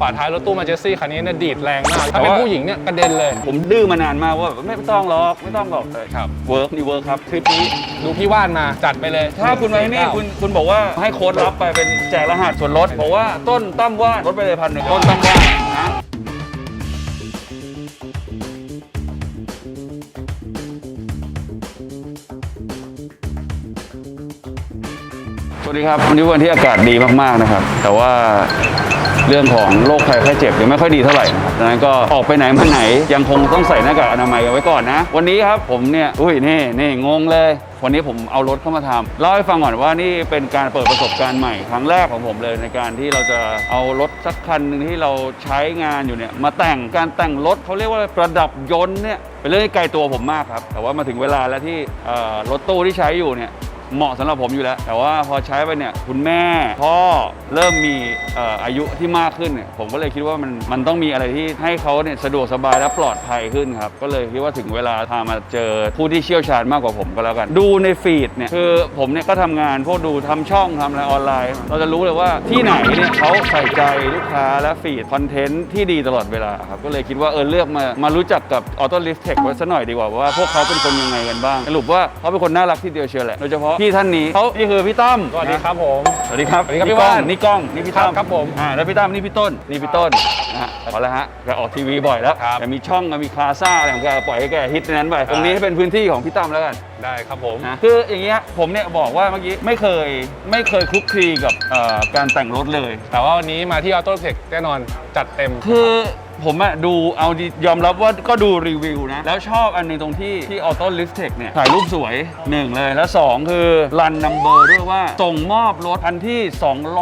ฝาท้ายรถตู้มาเจสซี่คันนี้เนี่ยดีดแรงมากแต่ถ้าเป็นว่าผู้หญิงเนี่ยกระเด็นเลย ผมดื้อมานานมากว่าไม่ต้องหรอกไม่ต้องหรอกแต่ครับเวิร์กนี่เวิร์กครับทริปนี้ดูพี่ว่านมาจัดไปเลย ถ้าคุณมาที่นี่คุณคุณบอกว่าให้โค้ดรับไปเป็นแจกรหัสส่วนลดบอกว่าต้นตั้มว่านลดไปเลยพันหนึ่งต้นตั้มว่านนะสวัสดีครับวันนี้วันที่อากาศดีมากๆนะครับ แต่ว่า เรื่องของโรคภัยไข้เจ็บยังไม่ค่อยดีเท่าไหร่นะครับดังนั้นก็ออกไปไหนมาไหนยังคงต้องใส่หน้ากากอนามัยกันไว้ก่อนนะ วันนี้ครับผมเนี่ยอุ้ยนี่นี่งงเลย วันนี้ผมเอารถเข้ามาทำเล่าให้ฟังก่อนว่านี่เป็นการเปิดประสบการณ์ใหม่ครั้งแรกของผมเลยในการที่เราจะเอารถสักคันหนึ่งที่เราใช้งานอยู่เนี่ยมาแต่งการแต่งรถเขาเรียกว่าประดับยนต์เนี่ยเป็นเรื่องที่ไกลตัวผมมากครับแต่ว่ามาถึงเวลาแล้วที่รถตู้ที่ใช้อยู่เนี่ย เหมาะสำหรับผมอยู่แล้ว แต่ว่าพอใช้ไปเนี่ยคุณแม่พ่อเริ่มมีเอ่ออายุที่มากขึ้นเนี่ยผมก็เลยคิดว่ามันมันต้องมีอะไรที่ให้เขาเนี่ยสะดวกสบายและปลอดภัยขึ้นครับ ก็เลยคิดว่าถึงเวลาพามาเจอผู้ที่เชี่ยวชาญมากกว่าผมก็แล้วกัน ดูในฟีดเนี่ยคือผมเนี่ยก็ทำงานพวกดูทำช่องทำอะไรออนไลน์ เราจะรู้เลยว่าที่ไหนเนี่ยเขาใส่ใจลูกค้าและฟีดคอนเทนต์ที่ดีตลอดเวลาครับก็เลยคิดว่าเออเลือกมามารู้จักกับ Auto Lift Tech ไว้สักหน่อยดีกว่าว่าพวกเขาเป็นคนยังไงกันบ้างสรุปว่าเขาเป็นคนน่ารักที่เดียวเชียวแหละโดยเฉพาะพี่ท่านนี้เขานี่คือพี่ตั้มสวัสดีครับผม สวัสดีครับสวัสดีครับนี่พี่กล้องว่านนี่กล้องนี่พี่ตั้มครับผมอ่าแล้วพี่ตั้มนี่พี่ต้นนี่พี่ต้นนะฮะพอแล้วฮะแกออกทีวีบ่อยแล้วครับแกมีช่องแกมีคลาซ่าอะไรของแกปล่อยให้แกฮิตในนั้นไปตรงนี้ให้เป็นพื้นที่ของพี่ตั้มแล้วกันได้ครับผมนะคืออย่างเงี้ยผมเนี่ยบอกว่าเมื่อกี้ไม่เคยไม่เคยคลุกคลีกับเอ่อการแต่งรถเลย แต่ว่าวันนี้มาที่ออโต้เทคแน่นอนจัดเต็มคือ ผมอะดูเอาดียอมรับว่าก็ดูรีวิวนะ แล้วชอบอันหนึงตรงที่ที่ออโต้ลิฟเทคเนี่ยถ่ายรูปสวยหนึ่งเลย แล้ว 2 คือรันนัมเบอร์ด้วยว่า ส่งมอบรถคันที่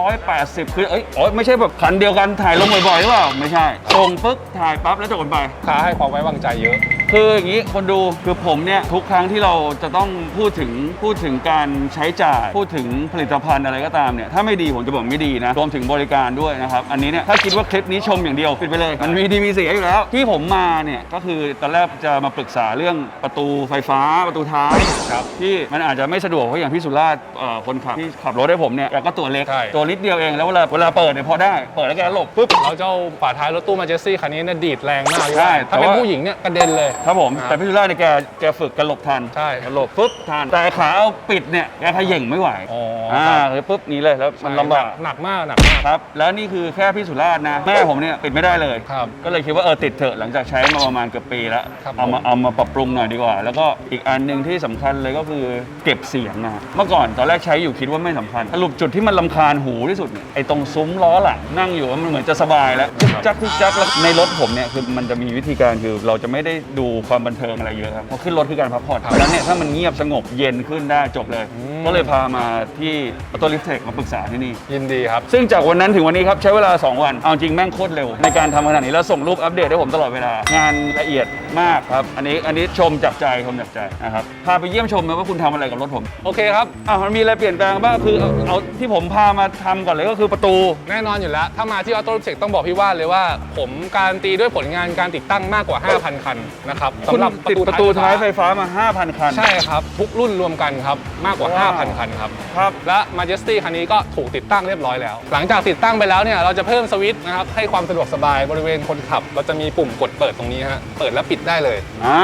280 คือ เอ้ยโอ๋อไม่ใช่แบบคันเดียวกันถ่ายลงบ่อยๆหรือเปล่า ไม่ใช่ ส่งปึ๊บถ่ายปั๊บแล้วจบกันไปค้าให้ความไว้วางใจเยอะคืออย่างนี้คนดูคือผมเนี่ยทุกครั้งที่เราจะต้องพูดถึงพูดถึงการใช้จ่าย พูดถึงผลิตภัณฑ์อะไรก็ตามเนี่ยถ้าไม่ดีผมจะบอกไม่ดีนะรวมถึงบริการด้วยนะครับอันนี้เนี่ยถ้าคิดว่าคลิปนี้ชมอย่างเดียวปิดไปเลย มันมีดีมีเสียอยู่แล้ว ที่ผมมาเนี่ยก็คือตอนแรกจะมาปรึกษาเรื่องประตูไฟฟ้าประตูท้ายครับที่มันอาจจะไม่สะดวกเพราะอย่างพี่สุราษฎร์เอ่อคนขับที่ขับรถให้ผมเนี่ยแกก็ตัวเล็กใช่ตัวนิดเดียวเองแล้วเวลาเวลาเปิดเนี่ยพอได้เปิดแล้วแกหลบปุ๊บเราเจ้าฝาท้ายรถตู้มาเจสซี่คันนี้เนี่ยดีดแรงมากพี่ใช่ว่านถ้าแต่เป็นว่าผู้หญิงเนี่ยกระเด็นเลยครับผมครับแต่พี่สุราษฎร์เนี่ยแกแกฝึกแกหลบทันใช่แกหลบปุ๊บทันแต่ขาเอาปิดเนี่ยแกขย่งไม่ไหวอ๋ออ่าครับเลยปุ๊บหนี้เลยแล้วมันใช่ลำบาก หนักมากหนักมาก ครับ แล้วนี่คือแค่พี่สุราษฎร์นะ แม่ผมเนี่ยปิดไม่ได้เลย ครับก็เลยคิดว่าเออติดเถอะหลังจากใช้มาประมาณเกือบปีแล้ว ครับเอามาผมเอามาปรับปรุงหน่อยดีกว่า แล้วก็อีกอันหนึ่งที่สำคัญเลยก็คือเก็บเสียงนะเมื่อก่อนตอนแรกใช้อยู่คิดว่าไม่สำคัญสรุปจุดที่มันลำคาญหูที่สุดเนี่ยไอ้ตรงซุ้มล้อหลังนั่งอยู่มันเหมือนจะสบายแล้วจึ๊กจักจึ๊กจักแล้วในรถผมเนี่ยคือมันจะมีวิธีการคือเราจะไม่ได้ดูความบันเทิงอะไรเยอะครับเพราะขึ้นรถคือการพักผ่อนเพราะฉะนั้นเนี่ยถ้ามันเงียบสงบเย็นขึ้นได้จบเลยอืมก็เลยพามาที่ออโตลิฟเทคมาปรึกษาที่นี่ ยินดีครับ ซึ่งจากวันนั้นถึงวันนี้ครับใช้เวลา 2 วัน เอาจริงแม่งโคตรเร็ว ในการทำขนาดนี้แล้วส่งรูปอัปเดตให้ผมตลอดเวลา งานละเอียดมากครับ อันนี้อันนี้ชมจากใจชมจากใจนะครับ พาไปเยี่ยมชมไหมว่าคุณทำอะไรกับรถผม โอเคครับอ้าวมันมีอะไรเปลี่ยนแปลงบ้างคือเอาเอาที่ผมพามาทำก่อนเลยก็คือประตู แน่นอนอยู่แล้ว ถ้ามาที่ออโต้เทคต้องบอกพี่ว่านเลยว่า ผมการนตีด้วยผลงานการติดตั้งมากกว่า 5,000 คันนะครับคุณสำหรับติดประตูท้ายไฟฟ้ามา 5,000 คัน ใช่ครับ ทุกรุ่นรวมกันครับ มากกว่า ว้าว 5,000 คันครับ ครับ และ Majesty คันนี้ก็ถูกติดตั้งเรียบร้อยแล้ว หลังจากติดตั้งไปแล้วเนี่ยเราจะเพิ่มสวิตช์นะครับให้ความสะดวกสบายบริเวณคนขับ เราจะมีปุ่มกดเปิดตรงนี้ฮะเปิดและปิดได้เลยอ่า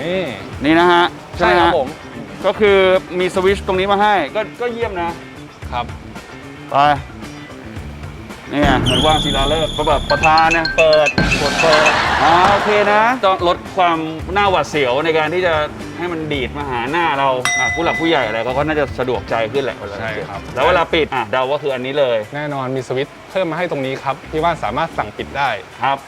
นี่นี่นะฮะใช่ครับฮะผมก็คือมีสวิตช์ตรงนี้มาให้ ก็ก็เยี่ยมนะ ครับ ไป นี่ไงเหมือนวางศิลาฤกษ์ก็แบบประธานนะเปิดกดเปิดอ่าโอเคนะต้องลดความหน้าหวาดเสียวในการที่จะให้มันดีดมาหาหน้าเราอะผู้หลักผู้ใหญ่อะไรเขาก็น่าจะสะดวกใจขึ้นแหละเวลาใช่ครับ แล้วเวลาปิดอะเดาว่าคืออันนี้เลยแน่นอนมีสวิตช์เพิ่มมาให้ตรงนี้ครับพี่ว่านสามารถสั่งปิดได้ ครับ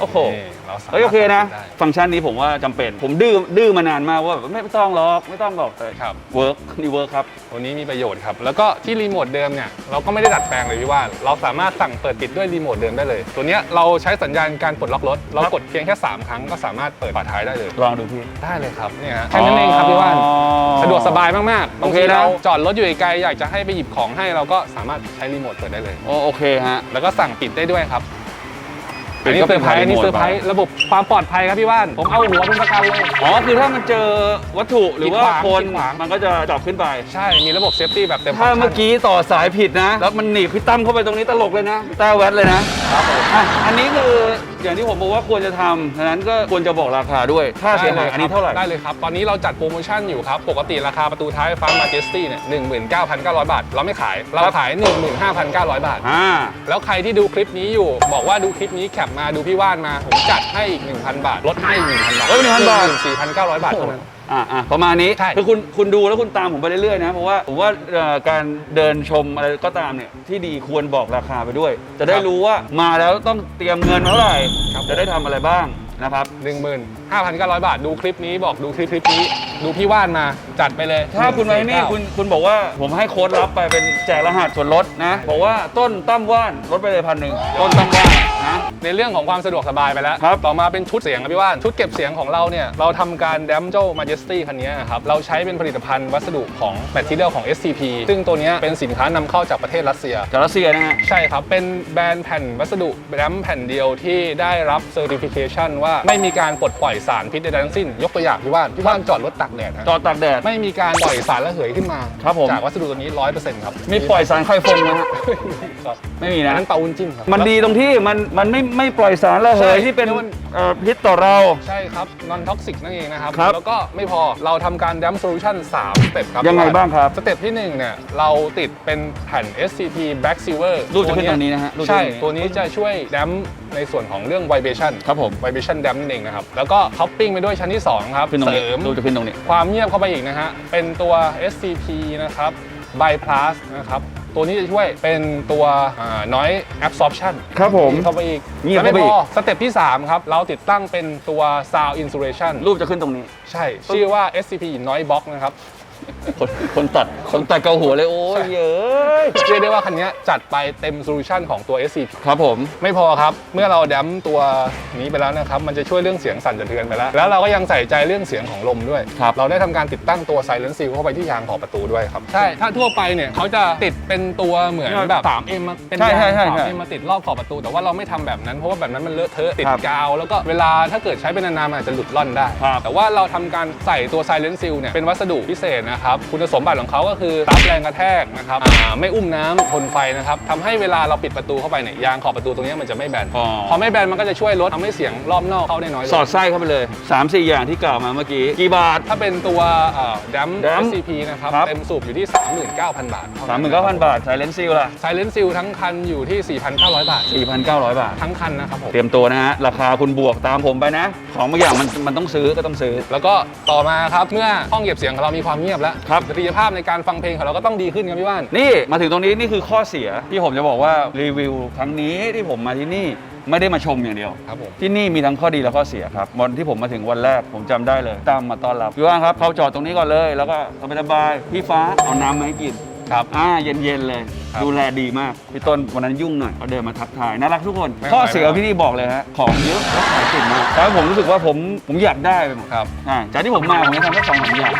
โอ้โหนี่เราสามารถเฮ้ยโอเคนะสั่งปิดได้ฟังก์ชันนี้ผมว่าจำเป็น ผมดื้อดื้อมานานมากว่าแบบไม่ต้องหรอกไม่ต้องหรอกแต่ครับ เวิร์กนี่เวิร์กครับ ตัวนี้มีประโยชน์ครับ แล้วก็ที่รีโมทเดิมเนี่ยเราก็ไม่ได้ดัดแปลงเลยพี่ว่านเราสามารถสั่งเปิดปิดด้วยรีโมทเดิมได้เลย ตัวเนี้ยเราใช้สัญญาณการปลดล็อกรถ เรากดเพียงแค่3ครั้งก็สามารถเปิดฝาท้ายได้เลย ลองดูพี่ได้เลยครับเนี่ยฮะแค่นั้นเองครับพี่ว่าน อ๋อ สะดวกสบายมากๆบางโอเคทีนะ เราจอดรถอยู่ไกลๆอยากจะให้ไปหยิบของให้เราก็สามารถใช้รีโมทเปิดได้เลย โอโอเคฮะ แล้วก็สั่งปิดได้ด้วยครับ อันนี้เซอร์ไพรส์อันนี้เซอร์ไพรส์ระบบความปลอดภัยครับพี่ว่าน ผมเอาหัวเป็นประกันเลย อ๋อ คือถ้ามันเจอวัตถุหรือว่ากีดขวางคนกีดขวางมันก็จะจับขึ้นไป ใช่ มีระบบเซฟตี้แบบเต็มถ้าฟังก์ชันเมื่อกี้ต่อสายผิดนะ แล้วมันหนีบพี่ตั้มเข้าไปตรงนี้ตลกเลยนะพี่ต้าแวดเลยนะ ครับผมอะอันนี้คืออย่างที่ผมบอกว่าควรจะทำฉะนั้นก็ควรจะบอกราคาด้วยค่าเสียหายอันนี้เท่าไหร่ ได้เลยครับ ตอนนี้เราจัดโปรโมชั่นอยู่ครับ ปกติราคาประตูท้ายฟ้ามาเจสตี้เนี่ย19,900บาท เราไม่ขาย เราขาย15,900บาทอ่าแล้วใครที่ดูคลิปนี้อยู่ บอกว่าดูคลิปนี้แคปมาดูพี่ว่านมา ผมจัดให้อีก 1,000 บาทลดให้อีก1,000 บาทลด1,000บาท 4,900 บาทเท่านั้น อ่าอ่าประมาณนี้ ใช่ คือคุณคุณดูแล้วคุณตามผมไปเรื่อยๆนะ เพราะว่าผมว่าเอ่อการเดินชมอะไรก็ตามเนี่ยที่ดีควรบอกราคาไปด้วย จะได้รู้ว่ามาแล้วต้องเตรียมเงินเท่าไหร่ครับจะได้ทำอะไรบ้างนะครับ15,900 บาท ดูคลิปนี้บอกดูคลิปคลิปนี้ ดูพี่ว่านมาจัดไปเลยถ้าคุณมาที่นี่คุณคุณบอกว่าผมให้โค้ดลับไปเป็นแจกรหัสส่วนลดนะ บอกว่าต้นตั้มว่านลดไปเลยพันหนึ่งต้นตั้มว่านนะ ในเรื่องของความสะดวกสบายไปแล้วครับต่อมาเป็นชุดเสียงครับพี่ว่านชุดเก็บเสียงของเราเนี่ยเราทำการแดมเจ้า Majesty คันนี้นะครับเราใช้เป็นผลิตภัณฑ์วัสดุของแบตเตอรี่ของ SCP ซึ่งตัวเนี้ยเป็นสินค้านำเข้าจากประเทศรัสเซีย จากรัสเซียนะฮะ ใช่ครับ เป็นแบรนด์แผ่นวัสดุแรมแผ่นเดียวที่ได้รับเซอร์ติฟิเคชันว่าไม่มีการปลดปล่อยสารพิษใดๆทั้งสิ้น ยกตัวอย่างพี่ว่านพี่ว่านจอดรถตากแดดนะจอดตากแดด ไม่มีการปล่อยสารระเหยขึ้นมา ครับผม จากวัสดุตัวนี้100%ครับ มีปล่อยสารไข่ฟงนะฮะ ครับไม่มีอันนะนั้นเตาวุ้นจิ้มครับมันดีตรงที่มันมันไม่ไม่ปล่อยสารระเหยใช่ที่เป็นแล้วมันเอ่อพิษต่อเรา ใช่ครับ non toxic นั่นเองนะครับ ครับแล้วก็ไม่พอเราทำการดัมโซลูชัน3สเต็ปครับยังไงบ้างครับสเต็ปที่1เนี่ยเราติดเป็นแผ่น SCP Black Silver รูปจะขึ้นตรงนี้นะฮะรูปจะใช่ ขึ้นตรงนี้ตัวนี้จะช่วยดัมในส่วนของเรื่อง vibration ครับผม vibration dam นั่นเองนะครับ แล้วก็ท็อปปิ้งไปด้วยชั้นที่ 2 ครับ ขึ้นตรงเสนี้ริม รูปจะขึ้นตรงนี้ ความเงียบเข้าไปอีกนะฮะ เป็นตัว SCP นะครับ by plus นะครับ ตัวนี้จะช่วยเป็นตัวอ่า noise absorption ครับผมเข้าไปอีกเงียบแล้วไม่เข้าไปพอีกอสเต็ปที่ 3 ครับ เราติดตั้งเป็นตัว sound insulation รูปจะขึ้นตรงนี้ ใช่ ชื่อว่า SCP Noise Box นะครับ คนคนตัดคนตัดเกาหัวเลยโอ้ยเย้ยเรียกได้ว่าคันนี้จัดไปเต็มโซลูชันของตัว SCP ครับผม ไม่พอครับ เมื่อเราดัมตัวนี้ไปแล้วนะครับ มันจะช่วยเรื่องเสียงสั่นสะเทือนไปแล้ว แล้วเราก็ยังใส่ใจเรื่องเสียงของลมด้วยครับเราได้ทำการติดตั้งตัว Silent Seal เข้าไปที่ยางขอบประตูด้วยครับ ใช่ ถ้าทั่วไปเนี่ยเขาจะติดเป็นตัวเหมือนแบบ 3M มาเป็นใช่ยางใช่ใช่ใช่ 3M มาติดรอบขอบประตู แต่ว่าเราไม่ทำแบบนั้น เพราะว่าแบบนั้นมันเลอะเทอะติดครับกาว แล้วก็เวลาถ้าเกิดใช้เป็นนานๆมันอาจจะหลุดล่อนได้ครับแต่ว่าเราทำการใส่ตัว Silent Seal เนี่ยเป็นวัสดุพิเศษนะครับคุณสมบัติของเขาก็คือรับแรงกระแทกนะครับอ่าไม่อุ้มน้ำทนไฟนะครับทำให้เวลาเราปิดประตูเข้าไปเนี่ยยางขอบประตูตรงเนี้ยมันจะไม่แบนอ๋อพอไม่แบนมันก็จะช่วยลดทำให้เสียงรอบนอกเข้าได้น้อยลงสอดไส้เข้าไปเลย 3 4 อย่างที่กล่าวมาเมื่อกี้กี่บาท ถ้าเป็นตัวดัม Dam SCP นะครับครับเต็มสูบอยู่ที่ 39,000 บาท 39,000 บาทใช้เลนส์ซิลล่ะไซเลนซิลทั้งคันอยู่ที่ 4,900 บาท 4,900 บาท ทั้งคันนะครับผมเตรียมตัวนะฮะราคาคุณบวกตามผมไปนะ ของบางอย่างมันมันต้องซื้อก็ต้องซื้อ แล้วก็ต่อมาครับเมื่อห้องเก็บเสียงของเรามีความเงียบแล้วครับ ศักยภาพในการฟังเพลงของเราก็ต้องดีขึ้นครับพี่ว่าน นี่มาถึงตรงนี้นี่คือข้อเสียที่ผมจะบอกว่ารีวิวครั้งนี้ที่ผมมาที่นี่ไม่ได้มาชมอย่างเดียว ครับผม ที่นี่มีทั้งข้อดีและข้อเสียครับวันที่ผมมาถึงวันแรกผมจำได้เลยตามมาต้อนรับพี่ว่างครับเข้าจอดตรงนี้ก่อนเลยแล้วก็สบายๆพี่ฟ้าเอาน้ำมาให้กินครับอ่าเย็นๆเลย ครับดูแลดีมากพี่ต้นวันนั้นยุ่งหน่อยเขาเดินมาทักทายน่ารักทุกคนไม่ข้อไหวเสียไม่ไหว พี่นี่บอกเลยฮะของเยอะแล้วขายเก่งมากแต่ว่าผมรู้สึกว่าผมผมอยากได้ไปหมดครับ อ่าจากที่ผมมาผมจะทำแค่สองสามอย่าง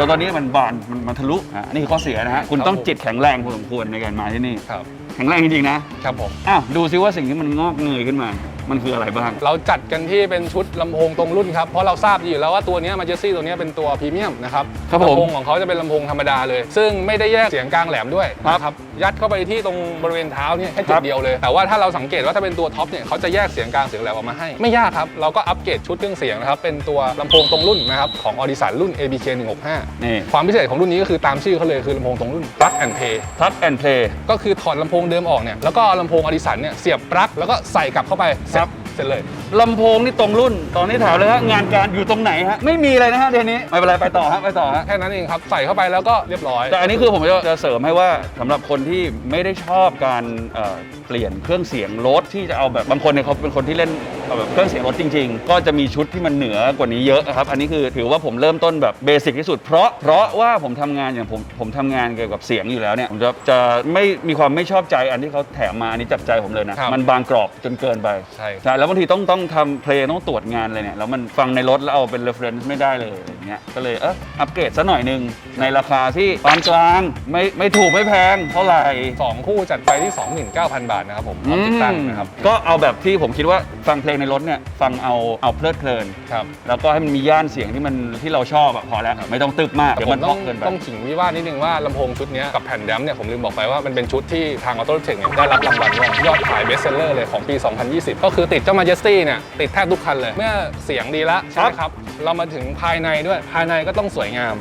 จนตอนนี้มันบานมันมันทะลุอ่าอันนี้คือข้อเสียนะฮะคุณครับต้องผมจิตแข็งแรงพอสมควรในการมาที่นี่ ครับแข็งแรงจริงๆนะครับผม อ้าวดูซิว่าสิ่งที่มันงอกเงยขึ้นมา มันคืออะไรบ้าง เราจัดกันที่เป็นชุดลำโพงตรงรุ่นครับ เพราะเราทราบดีอยู่แล้วว่าตัวเนี้มาเจซี่ตัวเนี้ยเป็นตัวพรีเมียมนะครับครับผม ลำโพงของเขาจะเป็นลำโพงธรรมดาเลย ซึ่งไม่ได้แยกเสียงกลางแหลมด้วยครับนะครับยัดเข้าไปที่ตรงบริเวณเท้าเนี่ยแค่จุครัดบเดียวเลย แต่ว่าถ้าเราสังเกตว่าถ้าเป็นตัวท็อปเนี่ยเขาจะแยกเสียงกลางเสียงแหลมออกมาให้ ไม่ยากครับ เราก็อัปเกรดชุดเครื่องเสียงนะครับเป็นตัวลำโพงตรงรุ่นนะครับของออดิสันรุ่น ABK 165นี่ ความพิเศษของรุ่นนี้ก็คือตามชื่อเขาเลยคือลำโพงตรงรุ่น plug and play ทัชแอนเพลย์ก็คือถอดลำโพงเดิมออกเนี่ยแล้วก็เอาลำโพงออดิสันเนี่ยเสียบปลั๊กแล้วก็ใส่กลับเข้าไปเสร็ครับเสร็จเลย ลำโพงนี่ตรงรุ่น ตอนนี้ถามเลยฮะงานการอยู่ตรงไหนฮะ ไม่มีเลยนะฮะเดี๋ยวนี้ ไม่เป็นไรไปต่อฮะไปต่อฮะ แค่นั้นเองครับ ใส่เข้าไปแล้วก็เรียบร้อย แต่อันนี้คือผมจะจะเสริมให้ว่าสำหรับคนที่ไม่ได้ชอบการเอ่อเปลี่ยนเครื่องเสียงรถที่จะเอาแบบบางคนเนี่ยเขาเป็นคนที่เล่นเอาแบบเครื่องเสียงรถจริง ๆ ก็จะมีชุดที่มันเหนือกว่านี้เยอะครับ อันนี้คือถือว่าผมเริ่มต้นแบบเบสิกที่สุด เพราะเพราะว่าผมทำงานอย่างผมผมทำงานเกี่ยวกับเสียงอยู่แล้วเนี่ยผมจะจะไม่มีความไม่ชอบใจอันที่เขาแถมมาอันนี้จับใจผมเลยนะครับ มันบางกรอบจนเกินไป ใช่ ใช่แล้วบางทีต้องต้องทำเพลงต้องตรวจงานอะไรเนี่ยแล้วมันฟังในรถแล้วเอาเป็น reference ไม่ได้เลยอย่างเงี้ยก็เลยเอออัปเกรดซะหน่อยหนึงในราคาที่ปานกลางไม่ไม่ถูกไม่แพงเท่าไหร่สองคู่จัดไปที่ 29,000 บาทนะครับผมพร้อมติดตั้งนะครับก็เอาแบบที่ผมคิดว่าฟังเพลงในรถเนี่ยฟังเอาเอาเพลิดเพลินครับแล้วก็ให้มันมีย่านเสียงที่มันที่เราชอบอะพอแล้วไม่ต้องตึกมากแต่เดี๋ยวผมัมนต้องเพาะเกินไปต้องขิงวิว่าสนิดนึงว่าลำโพงชุดเนี้ยกับแผ่นแดมป์เนี่ยผมลืมบอกไปว่ามันเป็นชุดที่ทางออโต้เทคเนี่ยได้รับรางวัลด้วยยอดขายเบสเซลเลอร์เลยของปี 2020 ก็คือติดเจ้ามาเจสตี้เนี่ยติดแทบทุกคันเลย เมื่อเสียงดีละใช่ไหมครับ เรามาถึงภายในด้วยภายในก็ต้องสวยงาม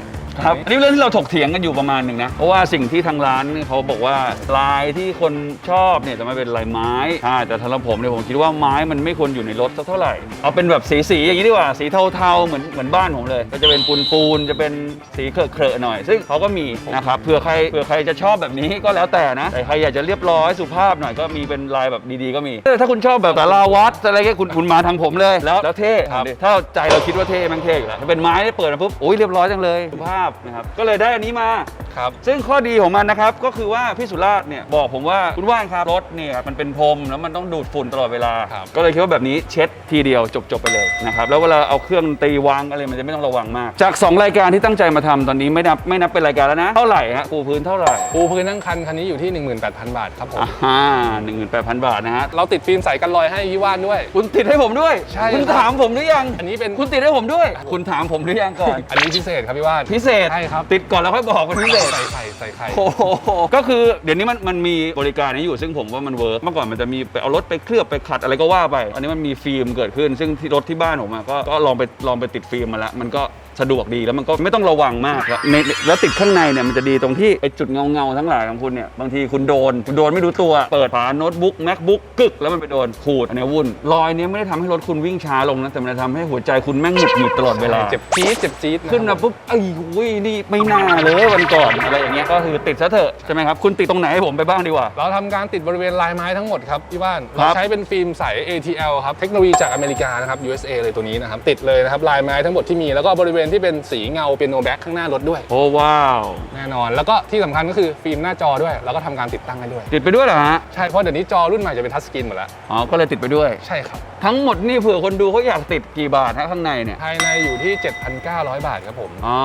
ครับอันนี้เรื่องที่เราถกเถียงกันอยู่ประมาณหนึ่งนะ เพราะว่าสิ่งที่ทางร้านเนี่ยเขาบอกว่าลายที่คนชอบเนี่ยจะไม่เป็นลายไม้ใช่แต่สำหรับผมเนี่ยผมคิดว่าไม้มันไม่ควรอยู่ในรถสักเท่าไหร่เอาเป็นแบบสีสีๆอย่างนี้ดีกว่าสีเทาๆเหมือนเหมือนบ้านผมเลย ก็จะเป็นปูนปูนๆจะเป็นสีเคอะเคอะๆหน่อย ซึ่งเขาก็มีนะครับเผื่อใครเผื่อใครจะชอบแบบนี้ก็แล้วแต่นะแต่ใครอยากจะเรียบร้อยสุภาพหน่อยก็มีเป็นลายแบบดีๆก็มีเออถ้าคุณชอบแบบสาราวัดอะไรเงี้ยคุณคุณมาทางผมเลยแล้วแล้วเท่ครับถ้าใจเราคิดว่าเท่แมันเท่อยู่แล้วถ้าเป็นไม้เนี่ยเปิดมาปุ๊บโอ้ยเรียบร้อยจังเลยสุภาพนะครับ ก็เลยได้อันนี้มา ครับ ซึ่งข้อดีของมันนะครับก็คือว่าพี่สุราษฎร์เนี่ยบอกผมว่าคุณว่านครับรถเนี่ยมันเป็นพรมแล้วมันต้องดูดฝุ่นตลอดเวลา ครับ ก็เลยคิดว่าแบบนี้เช็ดทีเดียวจบๆไปเลยนะครับแล้วเวลาเอาเครื่องดนตรีวางอะไรมันจะไม่ต้องระวังมาก จาก 2 รายการที่ตั้งใจมาทำตอนนี้ไม่นับไม่นับเป็นรายการแล้วนะเท่าไหร่ฮะปูพื้นเท่าไหร่ปูพื้นทั้งคันคันนี้อยู่ที่ 18,000 บาทครับผม อ่าหนึ่งหมื่นแปดพันบาทนะฮะเราติดฟิล์มใสกันรอยให้วิว่านด้วย คุณติดให้ผมด้วยใช่คุณครับถามผมหรือยังอันนี้เป็น คุณติดให้ผมด้วย คุณถามผมหรือยังก่อน อันนี้พิเศษครับพี่ว่านพิเศษใช่ครับ ติดก่อนแล้วค่อยบอกว่าพิเศษใส่ไข่ใส่ไข่ โอ้โหก็คือเดี๋ยวนี้มันมันมีบริการนี้อยู่ซึ่งผมว่ามันเวิร์กเมื่อก่อนมันจะมีไปเอารถไปเคลือบไปขัดอะไรก็ว่าไป อันนี้มันมีฟิล์มเกิดขึ้น ซึ่งที่รถที่บ้านผมอะก็ก็ลองไปลองไปติดฟิล์มมาแล้วมันก็ สะดวกดีแล้วมันก็ไม่ต้องระวังมากแล้วในแล้วติดข้างในเนี่ยมันจะดีตรงที่ไอ้จุดเงาเงาๆทั้งหลายของคุณเนี่ยบางทีคุณโดนคุณโดนไม่รู้ตัวเปิดฝาโน้ตบุ๊ก macbook กึกแล้วมันไปโดนขูดอันนี้วุ่นรอยเนี้ยไม่ได้ทำให้รถคุณวิ่งช้าลงนะแต่มันจะทำให้หัวใจคุณแม่งหงุดหงิดตลอดเวลา เจ็บจี๊ดเจ็บจี๊ดะขึ้นมาปุ๊บไอ้วุ้ยนี่ไม่น่าเลยวันก่อนอะไรอย่างเงี้ยก็คือติดซะเถอะใช่ไหมครับ คุณติดตรงไหนให้ผมไปบ้างดีกว่า เราทำการติดบริเวณลายไม้ทั้งหมดครับพี่ว่าน ครัเราบ ใช้เป็นฟิล์มใส ATL ครับ เทคโนโลยีจากอเมริกานะครับ USA เลยตัวนี้นะครับ ติดเลยนะครับลายไม้ทั้งหมดที่มีแล้วก็บริเวณที่เป็นสีเงาเป็นโนแบ็กข้างหน้ารถด้วย โอ้ว้าว แน่นอน แล้วก็ที่สำคัญก็คือฟิล์มหน้าจอด้วย แล้วก็ทำการติดตั้งให้ด้วย ติดไปด้วยเหรอฮะ ใช่ เพราะเดี๋ยวนี้จอรุ่นใหม่จะเป็นทัชสกรีนหมดแล้ว อ๋อ ก็เลยติดไปด้วย ใช่ครับทั้งหมดนี่เผื่อคนดูเขาอยากติดกี่บาทฮะข้างในเนี่ย ภายในอยู่ที่ 7,900 บาทครับผม อ๋อ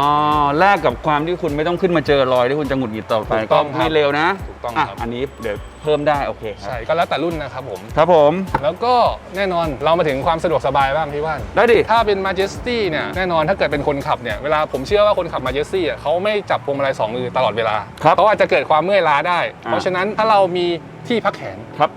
แลกกับความที่คุณไม่ต้องขึ้นมาเจอรอยที่คุณจะหงุดหงิดต่อไป ถูกก็ต้องครับไม่เร็วนะถูกต้องอะครับ อันนี้เดี๋ยวเพิ่มได้โอเคครัใช่บก็แล้วแต่รุ่นนะครับผม ครับผม แล้วก็แน่นอนเรามาถึงความสะดวกสบายบ้างพี่ว่าน ได้ดิ ถ้าเป็น Majesty เนี่ยแน่นอนถ้าเกิดเป็นคนขับเนี่ยเวลาผมเชื่อว่าคนขับ Majesty อะเขาไม่จับพวงมาลัยสองมือตลอดเวลาครับเขาอาจจะเกิดความเมื่อยล้าได้ อ่า เพราะฉะนั้นถ้าเรามีที่พักแขน ครับ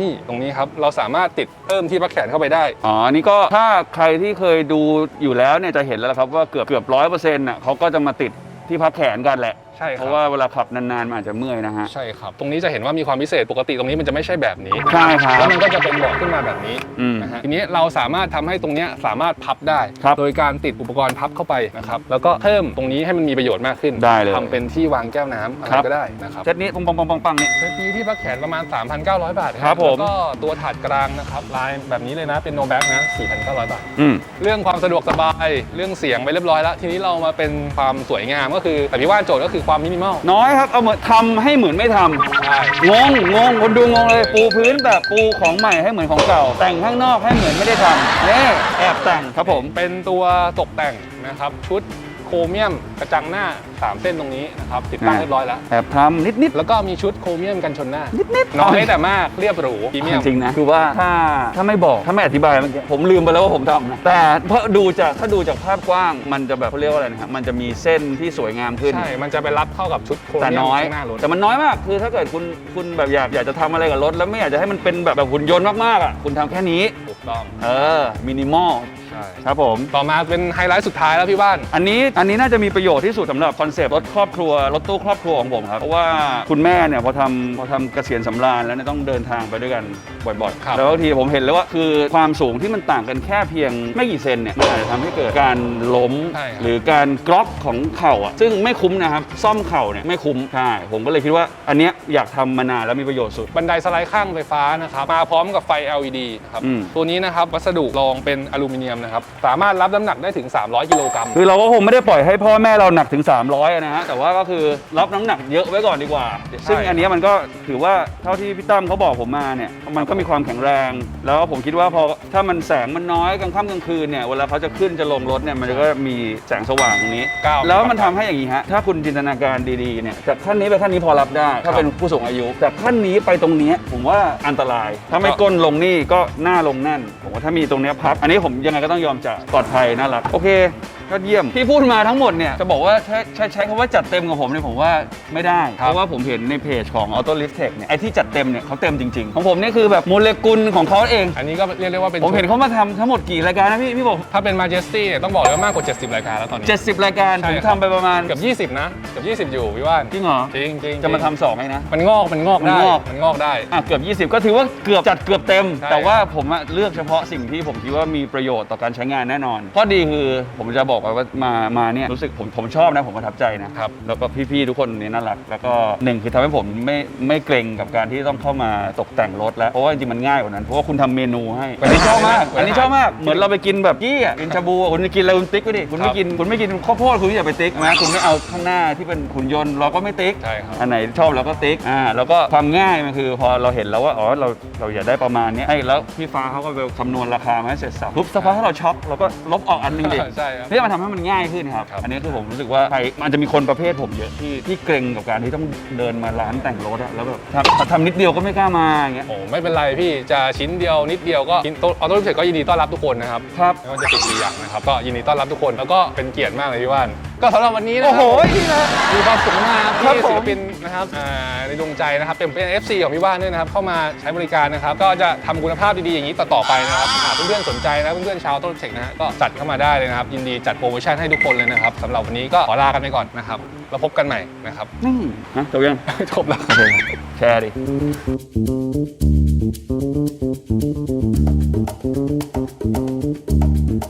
นี่ตรงนี้ครับ เราสามารถติดเพิ่มที่พักแขนเข้าไปได้ อ๋อ นี่ก็ถ้าใครที่เคยดูอยู่แล้วเนี่ยจะเห็นแล้วละครับว่าเกือบเกือบร้อยเปอร์เซ็นต์อะเขาก็จะมาติดที่พักแขนกันแหละ ใช่คเพรับราะว่าเวลาขับนานๆมันอาจจะเมื่อยนะฮะ ใช่ครับ ตรงนี้จะเห็นว่ามีความพิเศษปกติตรงนี้มันจะไม่ใช่แบบนี้ใช่ครับ แล้วมันก็จะเป็นเบาะขึ้นมาแบบนี้อืม นะฮะทีนี้เราสามารถทำให้ตรงเนี้ยสามารถพับได้ ครับโดยการติดอุปกรณ์พับเข้าไปนะครับแล้วก็เพิ่มตรงนี้ให้มันมีประโยชน์มากขึ้นได้เลยทำเป็นที่วางแก้วน้ำอะไรครับ ก็ได้นะครับ เซตนี้ปังปังปังปังปังนี่เซตนี้ที่พักแขนประมาณ 3,900 บาทครับผม แล้วก็ตัวถาดกลางนะครับลายแบบนี้เลยนะเป็นโนแบ็กนะ 4,900 บาท อืม เรื่องความสะดวกสบาย เรื่องเสียงไปเรียบร้อยแล้ว ทีนี้เรามาเป็นความสวยงามก็คือแต่พี่ว่านโจทย์ก็คือความมินิมอล น้อยครับ เอาเหมือนทำให้เหมือนไม่ทำใช่งงงงคนดูงงเลย ปูพื้นแบบปูของใหม่ให้เหมือนของเก่า แต่งข้างนอกให้เหมือนไม่ได้ทำนี่แอบแต่งครับผม เป็นตัวตกแต่งนะครับชุดโค รเมียมกระจังหน้า 3 เส้นตรงนี้นะครับติดตั้งอ่าเรียบร้อยแล้ว แอบทำนิดนิด แล้วก็มีชุดโครเมียมกันชนหน้า นิดนิดน้อยแต่มากเรียบหรูพรีเมียม จริงๆนะ คือว่าถ้าถ้าไม่บอก ถ้าไม่อธิบายเมื่อกี้ผมลืมไปแล้วว่าผมทำนะ แต่เพราะดูจากถ้าดูจากภาพกว้าง มันจะแบบเขาเรียกว่าอะไรนะครับ มันจะมีเส้นที่สวยงามขึ้น ใช่ มันจะไปรับเข้ากับชุดโครแต่เมียมน้อย ข้างหน้ารถ แต่มันน้อยมาก คือถ้าเกิดคุณคุณแบบอยากอยากจะทำอะไรกับรถ แล้วไม่อยากจะให้มันเป็นแบบแบบหุ่นยนต์มากๆอะ คุณทำแค่นี้ ถูกต้อง เออ มินิมอลใช่ ครับผม ต่อมาเป็นไฮไลท์สุดท้ายแล้วพี่ว่าน อันนี้อันนี้น่าจะมีประโยชน์ที่สุดสำหรับคอนเซปต์รถครอบครัวรถตู้ครอบครัวของผมครับเพราะว่าคุณแม่เนี่ยพอทำพอทำเกษียณสำราญแล้วเนี่ยต้องเดินทางไปด้วยกันบ่อยครับ ๆ แล้วบางทีผมเห็นเลยว่าคือความสูงที่มันต่างกันแค่เพียงไม่กี่เซนเนี่ยมันอาจจะทำให้เกิดการล้ม ใช่ครับ หรือการกรอกของเข่าอะซึ่งไม่คุ้มนะครับซ่อมเข่าเนี่ยไม่คุ้มใช่ผมก็เลยคิดว่าอันเนี้ยอยากทำมานานแล้วมีประโยชน์สุด บันไดสไลด์ข้างไฟฟ้านะครับมาพร้อมกับไฟ LED นะครับอืม ตัวนี้นะครับวัสดุรองเป็นอลูมิเนียมนะครับสามารถรับน้ำหนักได้ถึง 300 กิโลกรัมคือเราก็คงไม่ได้ปล่อยให้พ่อแม่เราหนักถึง 300นะฮะแต่ว่าก็คือรับน้ำหนักเยอะไว้ก่อนดีกว่า ซึ่งอันเนี้ยมันก็ถือว่าเท่าที่พี่ตั้มเขาบอกผมมาเนี่ยมันก็มีความแข็งแรง แล้วผมคิดว่าพอถ้ามันแสงมันน้อยกลางค่ำกลางคืนเนี่ยเวลาเขาจะขึ้นจะลงรถเนี่ยมันก็มีแสงสว่างตรงนี้ก้าวแล้วมันทำให้อย่างนี้ฮะถ้าคุณจินตนาการดีๆเนี่ยจากขั้นนี้ไปขั้นนี้พอรับได้ ถ้าเป็นผู้สูงอายุจากขั้นนี้ไปตรงเนี้ยผมว่าอันตราย ถ้าไม่ก้นลงนี่ก็หน้าลงนั่นผมว่าถ้ามีตรงเนี้ยพับอันนี้ผมยังไงก็ต้องต้องยอมจ่ายปลอดภัยน่ารักโอเคยอดเยี่ยมที่พูดมาทั้งหมดเนี่ยจะบอกว่าใช้ใช้ใช้คำว่าจัดเต็มกับผมเนี่ยผมว่าไม่ได้ครับเพราะว่าผมเห็นในเพจของ Auto Lift Tech เนี่ยไอ้ที่จัดเต็มเนี่ยเขาเต็มจริงๆ ของผมเนี่ยคือแบบโมเลกุลของเขาเอง อันนี้ก็เรียกได้ว่าเป็นผมเห็นเขามาทำทั้งหมดกี่รายการนะพี่พี่บอกถ้าเป็น Majesty เนี่ยต้องบอกเลยว่ามากกว่า 70 รายการแล้วตอนนี้ 70 รายการใช่ผมครับ ทำไปประมาณเกือบ20 นะเกือบ20 อยู่พี่ว่านจริงเหรอจริงจริงจะมาทำสองไงนะ มันงอกมันงอกได้มันงอก มันงอกได้ อะเกือบ 20 ก็ถือว่าเกือบจัดเกือบเต็ม ใช่ แต่ว่าผมอะเลือกเฉพาะสิ่งที่ผมคิดว่ามีประโยชน์ต่อการใช้งานแน่นอนข้อดีคือผมจะบอกไว้ว่ามามาเนี่ยรู้สึกผมผมชอบนะผมประทับใจนะครับแล้วก็พี่ๆทุกคนนี้น่ารัก แล้วก็หนึ่งคือทำให้ผมไม่ไม่เกรงกับการที่ต้องเข้ามาตกแต่งรถแล้วเพราะว่าจริงๆมันง่ายกว่านั้นเพราะว่าคุณทำเมนูให้อันนี้ชอบมากอันนี้ชอบมากเหมือนเราไปกินแบบกี้อะกินชาบูอะคุณจะกินอะไรคุณติ๊กไปดิคุณไม่กินคุณไม่กินข้าวโพดคุณอย่าไปติ๊กนะคุณไม่เอาข้างหน้าที่เป็นหุ่นยนต์เราก็ไม่ติ๊กใช่ครับอันไหนชอบเราก็ติ๊กอ่าแล้วก็ความง่ายมันคือพอเราเห็นแล้วว่าอ๋อเราเราอยากได้ประมาณเนี้ยไอ้แล้วพี่ฟ้าเขาก็ไปคำนวณราคามาให้เสร็จสับปุ๊บสักพักถ้าเราช็อปเราก็ลบออกอันหนึงดิใช่ครับเพื่อมันทำให้มันง่ายขึ้นครับ ครับ อันนี้คือผมรู้สึกว่าใครมันจะมีคนประเภทผมเยอะที่ที่เกรงกับการที่ต้องเดินมาร้านแต่งรถอะแล้วแบบทำทำนิดเดียวก็ไม่กล้ามาอย่างเงี้ย โอ้ไม่เป็นไรพี่จะชิ้นเดียวนิดเดียวก็ออโต้ลิฟต์ก็ยินดีต้อนรับทุกคนนะครับครับ ไม่ว่าจะติดกี่อย่างนะครับก็ยินดีต้อนรับทุกคนแล้วก็เป็นเกียรติมากเลยพี่ว่านก็สำหรับวันนี้นะคโอ้รัโหนี่นะมีความสุขมากครับที่ผมศิลปินนะครับอ่าในดวงใจนะครับเป็นเป็น FC ของพี่ว่านด้วยนะครับเข้ามาใช้บริการนะครับก็จะทำคุณภาพดีๆอย่างนี้ต่อๆไปนะครับหากเพื่อนๆสนใจนะเพื่อนๆชาวต้นเทคนะฮะก็จัดเข้ามาได้เลยนะครับยินดีจัดโปรโมชั่นให้ทุกคนเลยนะครับสำหรับวันนี้ก็ขอลากันไปก่อนนะครับแล้วพบกันใหม่นะครับนี่ฮะจบยัง จบแล้วโอเคแชร์ดิ